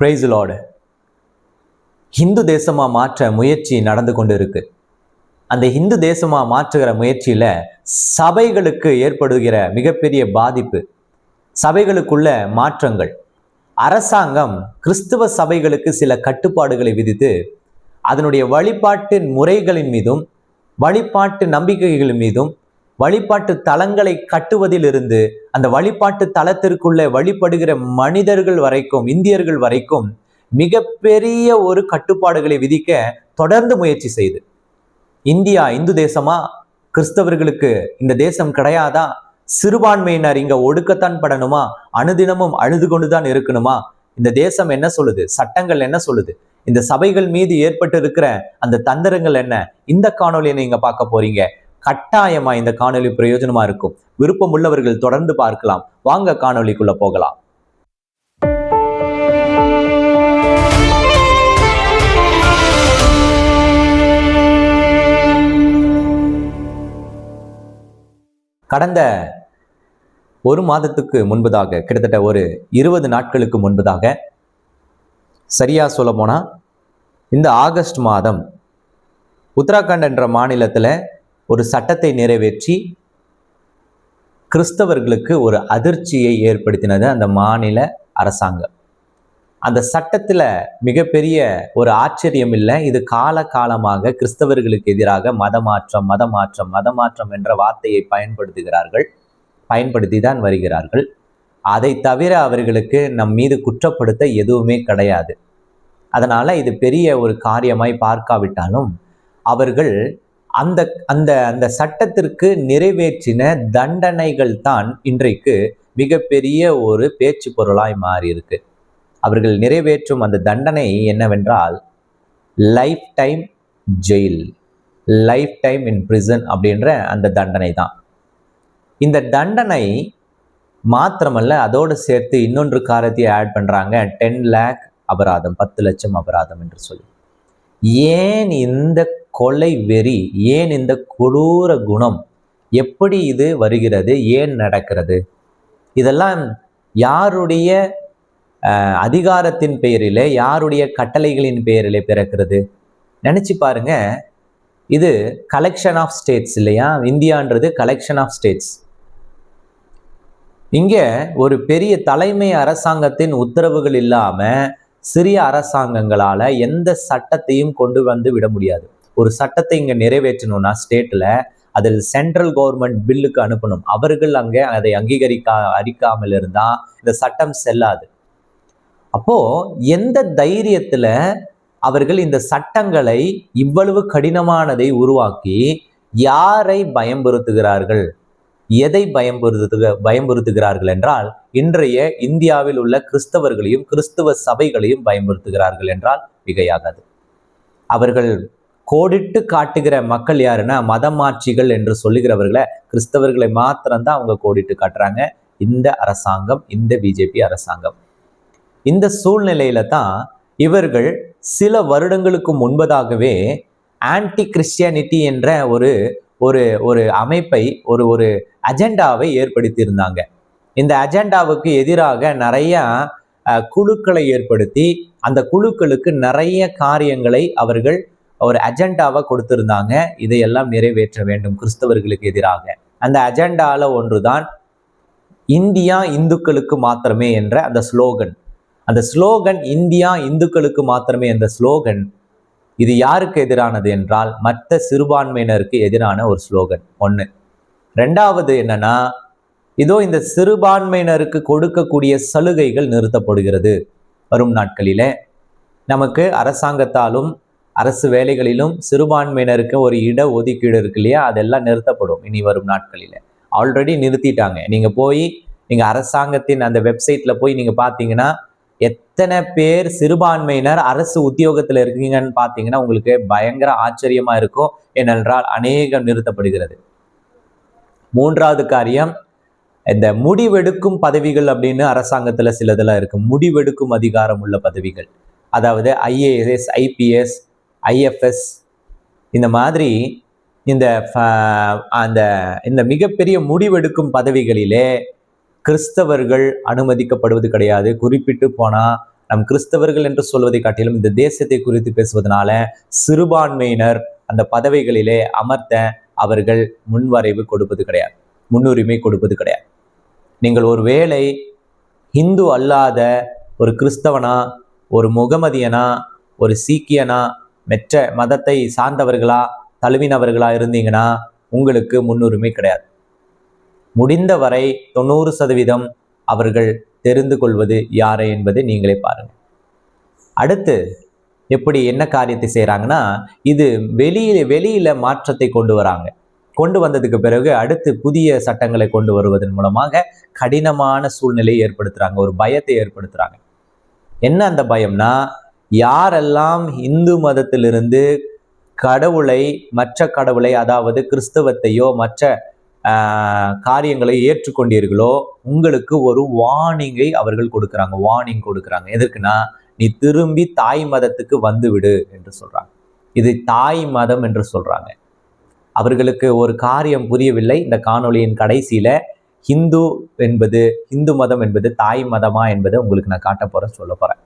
Price Lord Hindu தேசமாக மாற்ற முயற்சி நடந்து கொண்டு இருக்கு அந்த ஹிந்து தேசமாக மாற்றுகிற முயற்சியில் சபைகளுக்கு ஏற்படுகிற மிகப்பெரிய பாதிப்பு சபைகளுக்குள்ள மாற்றங்கள். அரசாங்கம் கிறிஸ்துவ சபைகளுக்கு சில கட்டுப்பாடுகளை விதித்து அதனுடைய வழிபாட்டு முறைகளின் மீதும் வழிபாட்டு நம்பிக்கைகளின் மீதும் வழிபாட்டு தலங்களை கட்டுவதிலிருந்து அந்த வழிபாட்டு தலத்திற்குள்ள வழிபடுகிற மனிதர்கள் வரைக்கும் இந்தியர்கள் வரைக்கும் மிகப்பெரிய ஒரு கட்டுப்பாடுகளை விதிக்க தொடர்ந்து முயற்சி செய்து. இந்தியா இந்து தேசமா? கிறிஸ்தவர்களுக்கு இந்த தேசம் கிடையாதா? சிறுபான்மையினர் இங்க ஒடுக்கத்தான் படணுமா? அனுதினமும் அழுது கொண்டுதான் இருக்கணுமா? இந்த தேசம் என்ன சொல்லுது? சட்டங்கள் என்ன சொல்லுது? இந்த சபைகள் மீது ஏற்பட்டு இருக்கிற அந்த தந்திரங்கள் என்ன? இந்த காணொலியை நீங்க பார்க்க போறீங்க. கட்டாயமா இந்த காணொலி பிரயோஜனமா இருக்கும். விருப்பம் உள்ளவர்கள் தொடர்ந்து பார்க்கலாம். வாங்க காணொலிக்குள்ள போகலாம். கடந்த ஒரு மாதத்துக்கு முன்பதாக கிட்டத்தட்ட ஒரு இருபது நாட்களுக்கு முன்பதாக சரியா சொல்ல போனா இந்த ஆகஸ்ட் மாதம் உத்தராகண்ட் என்ற மாநிலத்தில் ஒரு சட்டத்தை நிறைவேற்றி கிறிஸ்தவர்களுக்கு ஒரு அதிர்ச்சியை ஏற்படுத்தினது அந்த மாநில அரசாங்கம். அந்த சட்டத்தில் மிகப்பெரிய ஒரு ஆச்சரியம் இல்லை இது கால காலமாக கிறிஸ்தவர்களுக்கு எதிராக மதமாற்றம் மதமாற்றம் மதமாற்றம் என்ற வார்த்தையை பயன்படுத்துகிறார்கள் பயன்படுத்தி தான் வருகிறார்கள். அதை தவிர அவர்களுக்கு நம் மீது குற்றப்படுத்த எதுவுமே கிடையாது. அதனால் இது பெரிய ஒரு காரியமாய் பார்க்காவிட்டாலும் அவர்கள் அந்த அந்த அந்த சட்டத்திற்கு நிறைவேற்றின தண்டனைகள் தான் இன்றைக்கு மிகப்பெரிய ஒரு பேச்சு பொருளாய் மாறி இருக்கு அவர்கள் நிறைவேற்றும் அந்த தண்டனை என்னவென்றால் lifetime jail lifetime in prison அப்படின்ற அந்த தண்டனை தான். இந்த தண்டனை மாத்திரமல்ல அதோடு சேர்த்து இன்னொன்று காரத்தையும் ஆட் பண்ணுறாங்க டென் லேக் அபராதம் பத்து லட்சம் அபராதம் என்று சொல்லி. ஏன் இந்த கொலை வெறி ஏன் இந்த கொடூர குணம்? எப்படி இது வருகிறது? ஏன் நடக்கிறது? இதெல்லாம் யாருடைய அதிகாரத்தின் பெயரிலே யாருடைய கட்டளைகளின் பெயரிலே பிறக்கிறது? நினச்சி பாருங்க. இது கலெக்ஷன் ஆஃப் ஸ்டேட்ஸ் இல்லையா? இந்தியான்றது கலெக்ஷன் ஆஃப் ஸ்டேட்ஸ் இங்கே ஒரு பெரிய தலைமை அரசாங்கத்தின் உத்தரவுகள் இல்லாமல் சிறிய அரசாங்கங்களால் எந்த சட்டத்தையும் கொண்டு வந்து விட முடியாது. ஒரு சட்டத்தை இங்க நிறைவேற்றணும்னா ஸ்டேட்ல அதில் சென்ட்ரல் கவர்மெண்ட் பில்லுக்கு அனுப்பணும். அவர்கள் அங்கே அதை அங்கீகரிக்கா அரிக்காமல் இருந்தா இந்த சட்டம் செல்லாது. அப்போ எந்த தைரியத்துல அவர்கள் இந்த சட்டங்களை இவ்வளவு கடினமானதை உருவாக்கி யாரை பயம்புறுத்துகிறார்கள்? எதை பயம்புறுத்து பயம்புறுத்துகிறார்கள் என்றால் இன்றைய இந்தியாவில் உள்ள கிறிஸ்தவர்களையும் கிறிஸ்துவ சபைகளையும் பயன்படுத்துகிறார்கள் என்றால் மிகையாகாது. அவர்கள் கோடிட்டு காட்டுகிற மக்கள் யாருன்னா மதமாட்சிகள் என்று சொல்லுகிறவர்களை கிறிஸ்தவர்களை மாத்திரம்தான் அவங்க கோடிட்டு காட்டுறாங்க. இந்த அரசாங்கம் இந்த பிஜேபி அரசாங்கம். இந்த சூழ்நிலையில தான் இவர்கள் சில வருடங்களுக்கு முன்பதாகவே ஆன்டி கிறிஸ்டியானிட்டி என்ற ஒரு ஒரு ஒரு அமைப்பை ஒரு ஒரு அஜெண்டாவை ஏற்படுத்தியிருந்தாங்க. இந்த அஜெண்டாவுக்கு எதிராக நிறைய குழுக்களை ஏற்படுத்தி அந்த குழுக்களுக்கு நிறைய காரியங்களை அவர்கள் ஒரு அஜெண்டாவை கொடுத்திருந்தாங்க. இதையெல்லாம் நிறைவேற்ற வேண்டும் கிறிஸ்தவர்களுக்கு எதிராக. அந்த அஜெண்டாவில் ஒன்றுதான் இந்தியா இந்துக்களுக்கு மாத்திரமே என்ற அந்த ஸ்லோகன். அந்த ஸ்லோகன் இந்தியா இந்துக்களுக்கு மாத்திரமே என்ற ஸ்லோகன் இது யாருக்கு எதிரானது என்றால் மற்ற சிறுபான்மையினருக்கு எதிரான ஒரு ஸ்லோகன் ஒன்று ரெண்டாவது என்னன்னா இதோ இந்த சிறுபான்மையினருக்கு கொடுக்கக்கூடிய சலுகைகள் நிறுத்தப்படுகிறது. வரும் நாட்களிலே நமக்கு அரசாங்கத்தாலும் அரசு வேலைகளிலும் சிறுபான்மையினருக்கு ஒரு இட ஒதுக்கீடு இருக்கு இல்லையா? அதெல்லாம் நிறுத்தப்படும் இனி வரும் நாட்களில். ஆல்ரெடி நிறுத்திட்டாங்க. நீங்கள் போய் நீங்கள் அரசாங்கத்தின் அந்த வெப்சைட்டில் போய் நீங்கள் பார்த்தீங்கன்னா எத்தனை பேர் சிறுபான்மையினர் அரசு உத்தியோகத்தில் இருக்கீங்கன்னு பார்த்தீங்கன்னா உங்களுக்கு பயங்கர ஆச்சரியமாக இருக்கும். ஏனென்றால் அநேகம் நிறுத்தப்படுகிறது. மூன்றாவது காரியம் இந்த முடிவெடுக்கும் பதவிகள் அப்படின்னு அரசாங்கத்தில் சிலதெல்லாம் இருக்குது முடிவெடுக்கும் அதிகாரம் உள்ள பதவிகள். அதாவது ஐஏஎஸ் ஐபிஎஸ் ஐஎஃப்எஸ் இந்த மாதிரி இந்த அந்த இந்த மிகப்பெரிய முடிவெடுக்கும் பதவிகளிலே கிறிஸ்தவர்கள் அனுமதிக்கப்படுவது கிடையாது. குறிப்பிட்டு போனால் நம் கிறிஸ்தவர்கள் என்று சொல்வதை காட்டிலும் இந்த தேசத்தை குறித்து பேசுவதனால சிறுபான்மையினர் அந்த பதவிகளிலே அமர்த்த அவர்கள் முன்வரைவு கொடுப்பது கிடையாது. முன்னுரிமை கொடுப்பது கிடையாது. நீங்கள் ஒரு வேளை இந்து அல்லாத ஒரு கிறிஸ்தவனா ஒரு முகமதியனா ஒரு சீக்கியனா மெற்ற மதத்தை சார்ந்தவர்களா தழுவினவர்களா இருந்தீங்கன்னா உங்களுக்கு முன்னுரிமை கிடையாது. முடிந்த வரை தொண்ணூறு சதவீதம் அவர்கள் தெரிந்து கொள்வது யாரை என்பதை நீங்களே பாருங்கள் அடுத்து எப்படி என்ன காரியத்தை செய்கிறாங்கன்னா இது வெளியில் வெளியில் மாற்றத்தை கொண்டு வராங்க. கொண்டு வந்ததுக்கு பிறகு அடுத்து புதிய சட்டங்களை கொண்டு வருவதன் மூலமாக கடினமான சூழ்நிலையை ஏற்படுத்துகிறாங்க ஒரு பயத்தை ஏற்படுத்துகிறாங்க என்ன அந்த பயம்னா யாரெல்லாம் இந்து மதத்திலிருந்து கடவுளை மற்ற கடவுளை அதாவது கிறிஸ்தவத்தையோ மற்ற காரியங்களை ஏற்றுக்கொண்டீர்களோ உங்களுக்கு ஒரு வார்னிங்கை அவர்கள் கொடுக்குறாங்க. வார்னிங் கொடுக்குறாங்க. எதற்குன்னா நீ திரும்பி தாய் மதத்துக்கு வந்துவிடு என்று சொல்றாங்க. இது தாய் மதம் என்று சொல்றாங்க. அவர்களுக்கு ஒரு காரியம் புரியவில்லை. இந்த காணொளியின் கடைசியில ஹிந்து என்பது இந்து மதம் என்பது தாய் மதமா என்பதை உங்களுக்கு நான் காட்ட போறேன் சொல்ல போறேன்.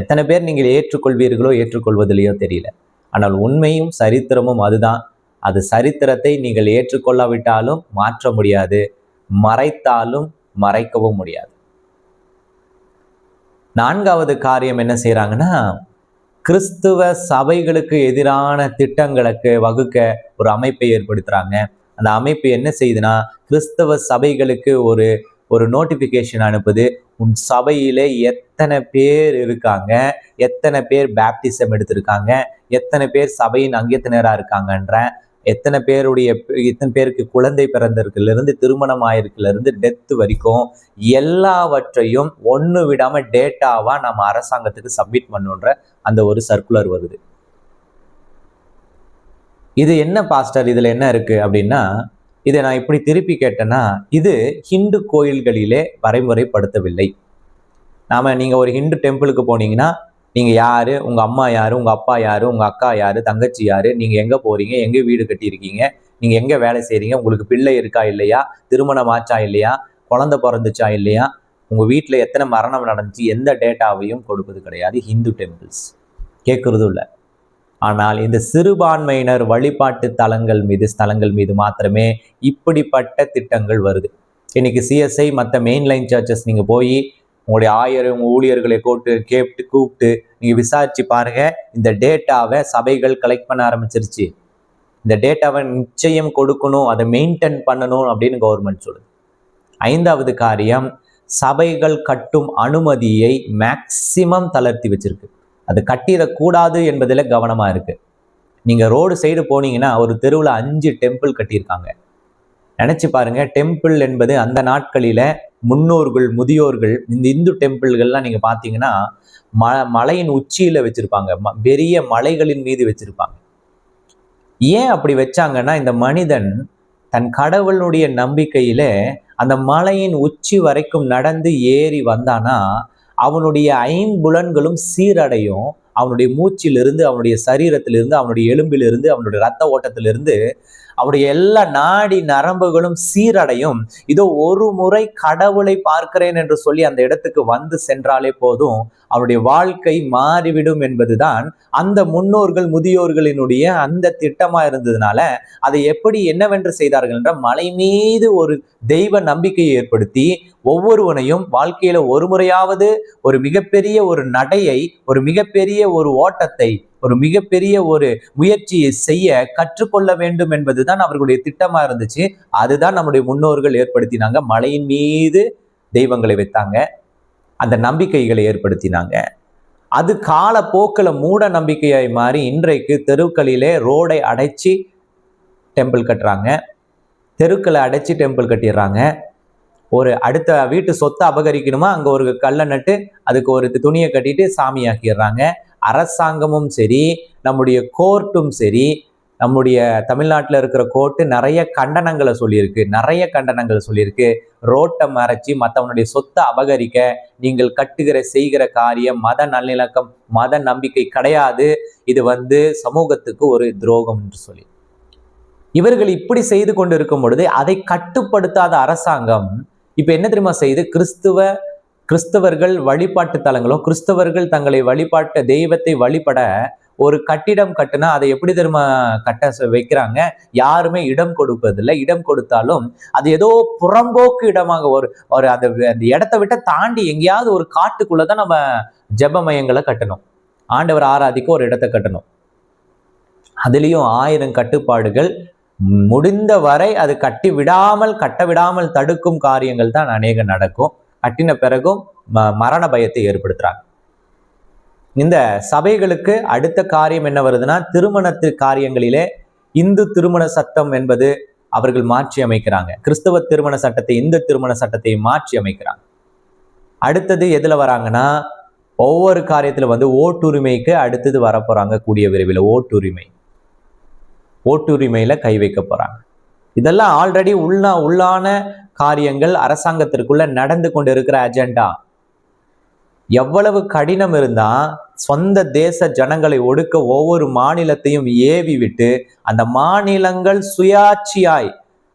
எத்தனை பேர் நீங்கள் ஏற்றுக்கொள்வீர்களோ ஏற்றுக்கொள்வதிலையோ தெரியல. ஆனால் உண்மையும் சரித்திரமும் அதுதான். அது சரித்திரத்தை நீங்கள் ஏற்றுக்கொள்ளாவிட்டாலும் மாற்ற முடியாது. மறைத்தாலும் மறைக்கவும் முடியாது. நான்காவது காரியம் என்ன செய்யறாங்கன்னா கிறிஸ்துவ சபைகளுக்கு எதிரான திட்டங்களுக்கு வகுக்க ஒரு அமைப்பை ஏற்படுத்துறாங்க. அந்த அமைப்பு என்ன செய்யுதுன்னா கிறிஸ்தவ சபைகளுக்கு ஒரு ஒரு நோட்டிஃபிகேஷன் அனுப்புது. உன் சபையில எத்தனை பேர் இருக்காங்க? எத்தனை பேர் பேப்டிசம் எடுத்திருக்காங்க? எத்தனை பேர் சபையின் அங்கத்தினராக இருக்காங்கன்ற எத்தனை பேருடைய எத்தனை பேருக்கு குழந்தை பிறந்திருக்குலேருந்து திருமணம் ஆயிருக்குலேருந்து டெத்து வரைக்கும் எல்லாவற்றையும் ஒன்று விடாமல் டேட்டாவாக நம்ம அரசாங்கத்துக்கு சப்மிட் பண்ணுன்ற அந்த ஒரு சர்க்குலர் வருது. இது என்ன பாஸ்டர் இதில் என்ன இருக்குது அப்படின்னா இதை நான் இப்படி திருப்பி கேட்டேன்னா இது ஹிந்து கோயில்களிலே வரைமுறைப்படுத்தவில்லை. நாம நீங்கள் ஒரு ஹிந்து டெம்பிளுக்கு போனீங்கன்னா நீங்கள் யாரு உங்கள் அம்மா யாரு உங்கள் அப்பா யாரு உங்கள் அக்கா யாரு தங்கச்சி யாரு நீங்கள் எங்கே போறீங்க எங்கே வீடு கட்டியிருக்கீங்க நீங்கள் எங்கே வேலை செய்கிறீங்க உங்களுக்கு பிள்ளை இருக்கா இல்லையா திருமணம் ஆச்சா இல்லையா குழந்தை பிறந்துச்சா இல்லையா உங்கள் வீட்டில் எத்தனை மரணம் நடந்துச்சு எந்த டேட்டாவையும் கொடுப்பது கிடையாது ஹிந்து டெம்பிள்ஸ். கேட்குறதும் இல்லை. ஆனால் இந்த சிறுபான்மையினர் வழிபாட்டு தலங்கள் மீது ஸ்தலங்கள் மீது மாத்திரமே இப்படிப்பட்ட திட்டங்கள் வருது. இன்னைக்கு சிஎஸ்ஐ மற்ற மெயின்லைன் சர்ச்சஸ் நீங்கள் போய் உங்களுடைய ஆயர் உங்கள் ஊழியர்களை கூட்டு கேட்டு கூப்பிட்டு நீங்கள் விசாரிச்சு பாருங்க இந்த டேட்டாவை சபைகள் கலெக்ட் பண்ண ஆரம்பிச்சிருச்சு. இந்த டேட்டாவை நிச்சயம் கொடுக்கணும் அதை மெயின்டைன் பண்ணணும் அப்படின்னு கவர்மெண்ட் சொல்லுது. ஐந்தாவது காரியம் சபைகள் கட்டும் அனுமதியை மேக்சிமம் தளர்த்தி வச்சிருக்கு. அது கட்டிடக்கூடாது என்பதில் கவனமாக இருக்குது நீங்கள் ரோடு சைடு போனீங்கன்னா ஒரு தெருவில் அஞ்சு டெம்பிள் கட்டியிருக்காங்க. நினச்சி பாருங்க டெம்பிள் என்பது அந்த நாட்களில் முன்னோர்கள் முதியோர்கள் இந்த இந்து டெம்பிள்கள்லாம் நீங்கள் பார்த்தீங்கன்னா ம மலையின் உச்சியில் வச்சுருப்பாங்க. ம பெரிய மலைகளின் மீது வச்சுருப்பாங்க. ஏன் அப்படி வச்சாங்கன்னா இந்த மனிதன் தன் கடவுளுடைய நம்பிக்கையில் அந்த மலையின் உச்சி வரைக்கும் நடந்து ஏறி வந்தானா அவனுடைய ஐம்புலன்களும் சீரடையும். அவனுடைய மூச்சிலிருந்து அவனுடைய சரீரத்திலிருந்து அவனுடைய எலும்பிலிருந்து அவனுடைய ரத்த ஓட்டத்திலிருந்து அவருடைய எல்லா நாடி நரம்புகளும் சீரடையும். இதோ ஒரு முறை கடவுளை பார்க்கிறேன் என்று சொல்லி அந்த இடத்துக்கு வந்து சென்றாலே போதும். அவருடைய வாழ்க்கை மாறிவிடும் என்பதுதான் அந்த முன்னோர்கள் முதியோர்களினுடைய அந்த திட்டமா இருந்ததுனால அதை எப்படி என்னவென்று செய்தார்கள் என்ற மலை மீது ஒரு தெய்வ நம்பிக்கையை ஏற்படுத்தி ஒவ்வொருவனையும் வாழ்க்கையில ஒரு முறையாவது ஒரு மிகப்பெரிய ஒரு நடையை ஒரு மிகப்பெரிய ஒரு ஓட்டத்தை ஒரு மிகப்பெரிய ஒரு முயற்சியை செய்ய கற்றுக்கொள்ள வேண்டும் என்பதுதான் அவர்களுடைய திட்டமா இருந்துச்சு. அதுதான் நம்முடைய முன்னோர்கள் ஏற்படுத்தினாங்க. மலையின் மீது தெய்வங்களை வைத்தாங்க. அந்த நம்பிக்கைகளை ஏற்படுத்தினாங்க. அது காலப்போக்கில் மூட நம்பிக்கையாய் மாறி இன்றைக்கு தெருக்களிலே ரோடை அடைச்சி டெம்பிள் கட்டுறாங்க. தெருக்களை அடைச்சி டெம்பிள் கட்டிடுறாங்க. ஒரு அடுத்த வீட்டு சொத்தை அபகரிக்கணுமா? அங்கே ஒரு கல்லை நட்டு அதுக்கு ஒரு துணியை கட்டிட்டு சாமி ஆக்கிடுறாங்க அரசாங்கமும் சரி நம்முடைய கோர்ட்டும் சரி நம்முடைய தமிழ்நாட்டில் இருக்கிற கோர்ட்டு நிறைய கண்டனங்களை சொல்லியிருக்கு நிறைய கண்டனங்களை சொல்லியிருக்கு. ரோட்டை மறைச்சி மற்றவனுடைய சொத்தை அபகரிக்க நீங்கள் கட்டுகிற செய்கிற காரியம் மத நல்லிணக்கம் மத நம்பிக்கை கிடையாது. இது வந்து சமூகத்துக்கு ஒரு துரோகம் என்று சொல்லி. இவர்கள் இப்படி செய்து கொண்டு இருக்கும் பொழுது அதை கட்டுப்படுத்தாத அரசாங்கம் இப்போ என்ன தெரியுமா செய்து? கிறிஸ்துவ கிறிஸ்தவர்கள் வழிபாட்டு தலங்களும் கிறிஸ்தவர்கள் தங்களை வழிபாட்ட தெய்வத்தை வழிபட ஒரு கட்டிடம் கட்டுனா அதை எப்படி தெரியுமா கட்ட வைக்கிறாங்க? யாருமே இடம் கொடுப்பதில்லை. இடம் கொடுத்தாலும் அது ஏதோ புறம்போக்கு இடமாக ஒரு ஒரு அந்த அந்த இடத்த விட்ட தாண்டி எங்கேயாவது ஒரு காட்டுக்குள்ளதான் நம்ம ஜப மையங்களை கட்டணும். ஆண்டவர் ஆராதிக்க ஒரு இடத்தை கட்டணும். அதுலேயும் ஆயிரம் கட்டுப்பாடுகள். முடிந்த வரை அது கட்டி விடாமல் கட்ட விடாமல் தடுக்கும் காரியங்கள் தான் அநேகம் நடக்கும். அட்டின பிறகும் ம- மரண பயத்தை ஏற்படுத்துறாங்க. இந்த சபைகளுக்கு அடுத்த காரியம் என்ன வருதுன்னா திருமணத்து காரியங்களிலே இந்து திருமண சட்டம் என்பது அவர்கள் மாற்றி அமைக்கிறாங்க. கிறிஸ்தவ திருமண சட்டத்தை இந்து திருமண சட்டத்தை மாற்றி அமைக்கிறாங்க. அடுத்தது எதுல வராங்கன்னா ஒவ்வொரு காரியத்துல வந்து ஓட்டுரிமைக்கு அடுத்தது வரப்போறாங்க கூடிய விரைவில் ஓட்டுரிமை. ஓட்டுரிமையில கை வைக்க போறாங்க. இதெல்லாம் ஆல்ரெடி உள்ள உள்ளான காரியங்கள் அரசாங்கத்திற்குள்ள நடந்து கொண்டு இருக்கிற அஜெண்டா எவ்வளவு கடினம் இருந்தா சொந்த தேச ஜனங்களை ஒடுக்க ஒவ்வொரு மாநிலத்தையும் ஏவி விட்டு அந்த மாநிலங்கள் சுயாட்சியாய்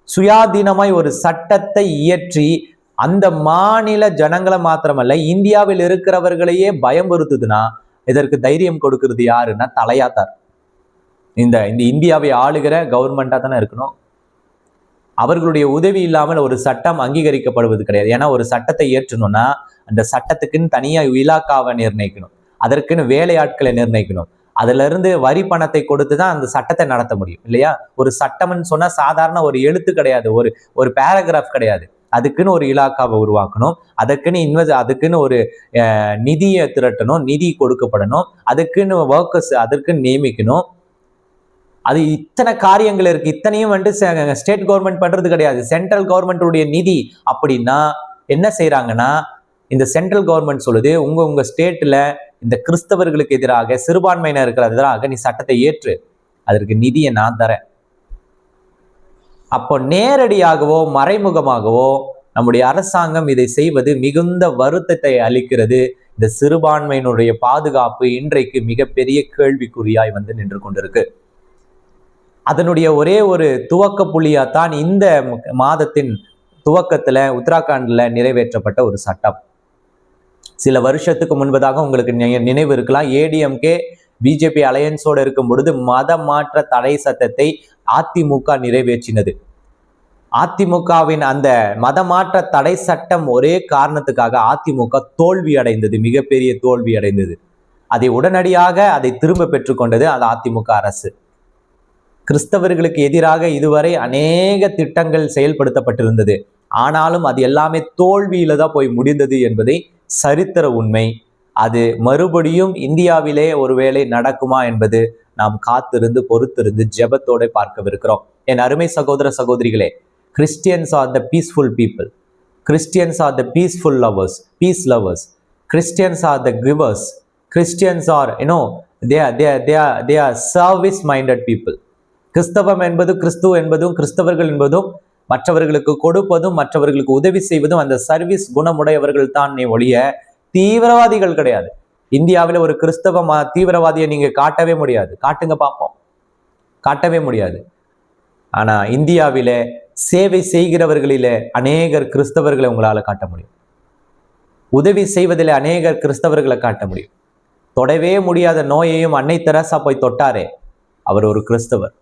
சுயாதீனமாய் ஒரு சட்டத்தை இயற்றி அந்த மாநில ஜனங்களை மாத்திரமல்ல இந்தியாவில் இருக்கிறவர்களையே பயமுறுத்துதுன்னா இதற்கு தைரியம் கொடுக்கிறது யாருன்னா தலையாத்தார். இந்த இந்த இந்தியாவை ஆளுகிற கவர்மெண்டா தானே இருக்கணும். அவர்களுடைய உதவி இல்லாமல் ஒரு சட்டம் அங்கீகரிக்கப்படுவது கிடையாது. ஏன்னா ஒரு சட்டத்தை ஏற்றணும்னா அந்த சட்டத்துக்குன்னு தனியாக இலாக்காவை நிர்ணயிக்கணும். அதற்குன்னு வேலையாட்களை நிர்ணயிக்கணும். அதுல இருந்து வரி பணத்தை கொடுத்து தான் அந்த சட்டத்தை நடத்த முடியும் இல்லையா? ஒரு சட்டம்னு சொன்னா சாதாரண ஒரு எழுத்து கிடையாது. ஒரு ஒரு பேராகிராஃப் கிடையாது. அதுக்குன்னு ஒரு இலாக்காவை உருவாக்கணும். அதுக்குன்னு இன்வெஸ்ட் அதுக்குன்னு ஒரு நிதியை திரட்டணும். நிதி கொடுக்கப்படணும். அதுக்குன்னு ஒர்க்கர்ஸ் அதற்குன்னு நியமிக்கணும். அது இத்தனை காரியங்கள் இருக்கு. இத்தனையும் வந்துட்டு ஸ்டேட் கவர்மெண்ட் பண்றது கிடையாது. சென்ட்ரல் கவர்மெண்ட்டுடைய நிதி அப்படின்னா என்ன செய்யறாங்கன்னா இந்த சென்ட்ரல் கவர்மெண்ட் சொல்லுது உங்க உங்க ஸ்டேட்ல இந்த கிறிஸ்தவர்களுக்கு எதிராக சிறுபான்மையினருக்கு எதிராக நீ சட்டத்தை ஏற்று அதற்கு நிதியை நான் தரேன். அப்போ நேரடியாகவோ மறைமுகமாகவோ நம்முடைய அரசாங்கம் இதை செய்வது மிகுந்த வருத்தத்தை அளிக்கிறது. இந்த சிறுபான்மையினுடைய பாதுகாப்பு இன்றைக்கு மிகப்பெரிய கேள்விக்குறியாய் வந்து நின்று கொண்டிருக்கு. அதனுடைய ஒரே ஒரு துவக்க புள்ளியாத்தான் இந்த மாதத்தின் துவக்கத்துல உத்தராகண்ட்ல நிறைவேற்றப்பட்ட ஒரு சட்டம். சில வருஷத்துக்கு முன்பதாக உங்களுக்கு நினைவு இருக்கலாம். ஏடிஎம்கே பிஜேபி அலையன்ஸோட இருக்கும் பொழுது மத மாற்ற தடை சட்டத்தை அதிமுக நிறைவேற்றினது. அதிமுகவின் அந்த மதமாற்ற தடை சட்டம் ஒரே காரணத்துக்காக அதிமுக தோல்வி அடைந்தது மிகப்பெரிய தோல்வி அடைந்தது. அதை உடனடியாக அதை திரும்ப பெற்றுக்கொண்டது அது அதிமுக அரசு. கிறிஸ்தவர்களுக்கு எதிராக இதுவரை அநேக திட்டங்கள் செயல்படுத்தப்பட்டிருந்தது. ஆனாலும் அது எல்லாமே தோல்வியில தான் போய் முடிந்தது என்பதை சரித்திர உண்மை. அது மறுபடியும் இந்தியாவிலே ஒருவேளை நடக்குமா என்பது நாம் காத்திருந்து பொறுத்திருந்து ஜெபத்தோட பார்க்கவிருக்கிறோம். என் அருமை சகோதர சகோதரிகளே Christians are the peaceful people Christians are the peaceful lovers peace lovers Christians are the givers Christians are you know they they they they are service minded people கிறிஸ்தவம் என்பது கிறிஸ்துவ என்பதும் கிறிஸ்தவர்கள் என்பதும் மற்றவர்களுக்கு கொடுப்பதும் மற்றவர்களுக்கு உதவி செய்வதும் அந்த சர்வீஸ் குணமுடையவர்கள் தான் நீ ஒழிய தீவிரவாதிகள் கிடையாது. இந்தியாவில் ஒரு கிறிஸ்தவ தீவிரவாதியை நீங்க காட்டவே முடியாது. காட்டுங்க பார்ப்போம் காட்டவே முடியாது. ஆனா இந்தியாவில சேவை செய்கிறவர்களிலே அநேகர் கிறிஸ்தவர்களை உங்களால காட்ட முடியும். உதவி செய்வதில் அநேகர் கிறிஸ்தவர்களை காட்ட முடியும். தொடவே முடியாத நோயையும் அன்னை தெரசா போய் தொட்டாரே. அவர் ஒரு கிறிஸ்தவர்.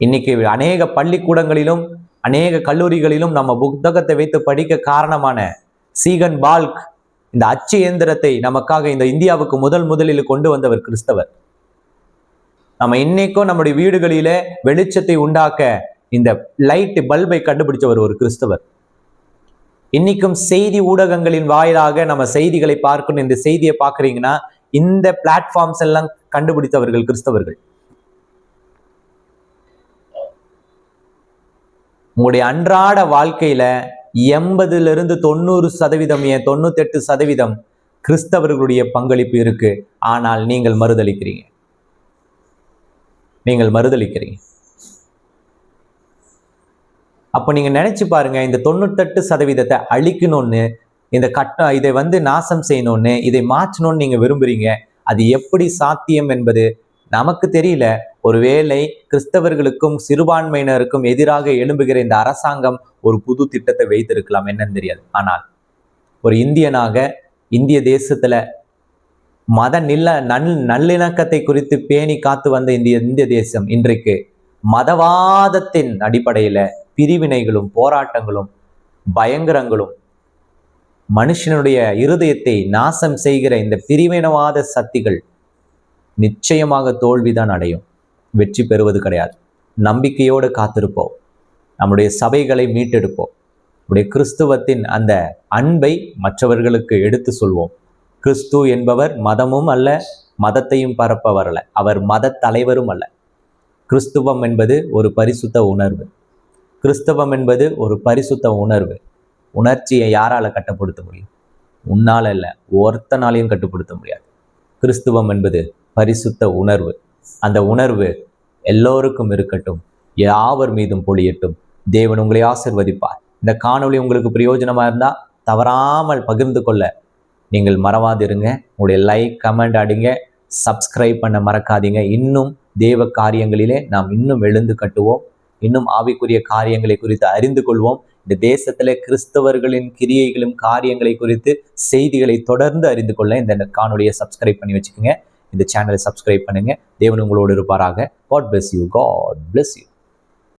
இன்னைக்கு அநேக பள்ளிக்கூடங்களிலும் அநேக கல்லூரிகளிலும் நம்ம புத்தகத்தை வைத்து படிக்க காரணமான சீகன் பால்க் இந்த அச்சு இயந்திரத்தை நமக்காக இந்த இந்தியாவுக்கு முதல் முதலில் கொண்டு வந்தவர் கிறிஸ்தவர். நம்ம இன்னைக்கும் நம்முடைய வீடுகளிலே வெளிச்சத்தை உண்டாக்க இந்த லைட் பல்பை கண்டுபிடிச்சவர் ஒரு கிறிஸ்தவர். இன்னைக்கும் செய்தி ஊடகங்களின் வாயிலாக நம்ம செய்திகளை பார்க்கணும் இந்த செய்தியை பார்க்கறீங்கன்னா இந்த பிளாட்ஃபார்ம்ஸ் எல்லாம் கண்டுபிடித்தவர்கள் கிறிஸ்தவர்கள். உங்களுடைய அன்றாட வாழ்க்கையில எண்பதுலேருந்து தொண்ணூறு சதவீதம் ஏன் தொண்ணூத்தெட்டு சதவீதம் கிறிஸ்தவர்களுடைய பங்களிப்பு இருக்கு. ஆனால் நீங்கள் மறுதளிக்கிறீங்க. நீங்கள் மறுதளிக்கிறீங்க. அப்போ நீங்க நினைச்சு பாருங்க இந்த தொண்ணூத்தெட்டு சதவீதத்தை அழிக்கணும்னு இந்த கட்ட இதை வந்து நாசம் செய்யணும்னு இதை மாற்றணும்னு நீங்க விரும்புறீங்க. அது எப்படி சாத்தியம் என்பது நமக்கு தெரியல. ஒருவேளை கிறிஸ்தவர்களுக்கும் சிறுபான்மையினருக்கும் எதிராக எழும்புகிற இந்த அரசாங்கம் ஒரு புது திட்டத்தை வைத்திருக்கலாம். என்னன்னு தெரியாது. ஆனால் ஒரு இந்தியனாக இந்திய தேசத்துல மத நில நல் நல்லிணக்கத்தை குறித்து பேணி காத்து வந்த இந்திய இந்திய தேசம் இன்றைக்கு மதவாதத்தின் அடிப்படையில பிரிவினைகளும் போராட்டங்களும் பயங்கரங்களும் மனுஷனுடைய இருதயத்தை நாசம் செய்கிற இந்த பிரிவினவாத சக்திகள் நிச்சயமாக தோல்விதான் அடையும். வெற்றி பெறுவது கிடையாது. நம்பிக்கையோடு காத்திருப்போம். நம்முடைய சபைகளை மீட்டெடுப்போம். நம்முடைய கிறிஸ்துவத்தின் அந்த அன்பை மற்றவர்களுக்கு எடுத்து சொல்வோம். கிறிஸ்து என்பவர் மதமும் அல்ல மதத்தையும் பரப்பவர் அல்ல. அவர் மத தலைவரும் அல்ல. கிறிஸ்துவம் என்பது ஒரு பரிசுத்த உணர்வு. கிறிஸ்தவம் என்பது ஒரு பரிசுத்த உணர்வு. உணர்ச்சியை யாரால கட்டுப்படுத்த முடியும்? உன்னால் இல்லை ஒருத்தனாலையும் கட்டுப்படுத்த முடியாது. கிறிஸ்துவம் என்பது பரிசுத்த உணர்வு. அந்த உணர்வு எல்லோருக்கும் இருக்கட்டும் யாவர் மீதும் பொழியட்டும். தேவன் உங்களை ஆசிர்வதிப்பார். இந்த காணொளி உங்களுக்கு பிரயோஜனமா இருந்தா தவறாமல் பகிர்ந்து கொள்ள நீங்கள் மறவாதிருங்க. உங்களுடைய லைக் கமெண்ட் அடிங்க. சப்ஸ்கிரைப் பண்ண மறக்காதீங்க. இன்னும் தேவ காரியங்களிலே நாம் இன்னும் எழுந்து கட்டுவோம். இன்னும் ஆவிக்குரிய காரியங்களை குறித்து அறிந்து கொள்வோம். இந்த தேசத்தில் கிறிஸ்தவர்களின் கிரியைகளும் காரியங்களை குறித்து செய்திகளை தொடர்ந்து அறிந்து கொள்ள இந்த காணொலியை சப்ஸ்கிரைப் பண்ணி வச்சுக்கோங்க. இந்த சேனலை சப்ஸ்கிரைப் பண்ணுங்க. தேவன் உங்களோடு இருப்பாராக. God bless you God bless you